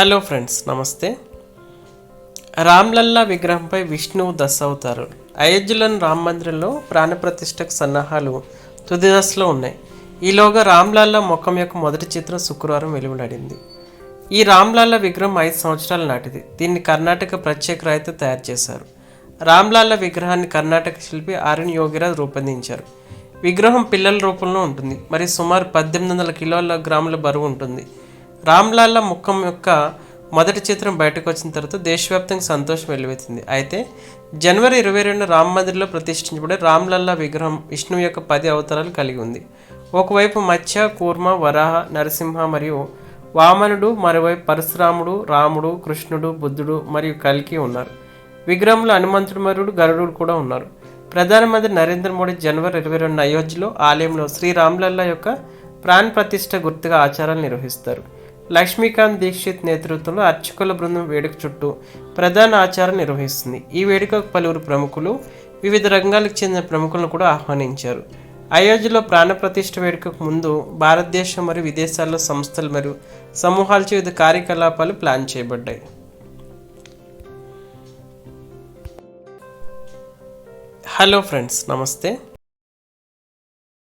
Hello friends నమస్తే. రామ్లల్లా విగ్రహంపై విష్ణువు దశ అవుతారు అయోధ్యలోని రామ మందిరంలో ప్రాణప్రతిష్టకు సన్నాహాలు తుది దశలో ఉన్నాయి. ఈలోగా రామ్లల్లా ముఖం యొక్క మొదటి చిత్రం శుక్రవారం వెలువడింది. ఈ రామ్లల్లా విగ్రహం ఐదు సంవత్సరాల నాటిది. దీన్ని కర్ణాటక ప్రత్యేక రాయితో తయారు చేశారు. రామ్లల్లా విగ్రహాన్ని కర్ణాటక శిల్పి ఆర్యన్ యోగిరాజ్ రూపొందించారు. విగ్రహం పిల్లల రూపంలో ఉంటుంది. మరి సుమారు పద్దెనిమిది వందల కిలోల గ్రాముల బరువు ఉంటుంది. రామ్లాల్లా ముఖం యొక్క మొదటి చిత్రం బయటకు వచ్చిన తర్వాత దేశవ్యాప్తంగా సంతోషం వెల్లువెత్తింది అయితే జనవరి ఇరవై రెండు రామ్ మందిర్లో ప్రతిష్ఠించబడే రామ్లల్లా విగ్రహం విష్ణువు యొక్క పది అవతారాలు కలిగి ఉంది. ఒకవైపు మత్స్య కూర్మ వరాహ నరసింహ మరియు వామనుడు మరోవైపు పరశురాముడు రాముడు కృష్ణుడు బుద్ధుడు మరియు కల్కి ఉన్నారు. విగ్రహంలో హనుమంతుడు మరియు గరుడు కూడా ఉన్నారు. ప్రధానమంత్రి నరేంద్ర మోడీ జనవరి ఇరవై రెండు అయోధ్యలో ఆలయంలో శ్రీ రామ్లల్లా యొక్క ప్రాణ ప్రతిష్ట గుర్తుగా ఆచారాలు నిర్వహిస్తారు. లక్ష్మీకాంత్ దీక్షిత్ నేతృత్వంలో అర్చకుల బృందం వేడుక చుట్టూ ప్రధాన ఆచారం నిర్వహిస్తుంది. ఈ వేడుకకు పలువురు ప్రముఖులు వివిధ రంగాలకు చెందిన ప్రముఖులను కూడా ఆహ్వానించారు. అయోధ్యలో ప్రాణప్రతిష్ఠ వేడుకకు ముందు భారతదేశం మరియు విదేశాల్లో సంస్థలు మరియు సమూహాలచే వివిధ కార్యకలాపాలు ప్లాన్ చేయబడ్డాయి. హలో ఫ్రెండ్స్ నమస్తే.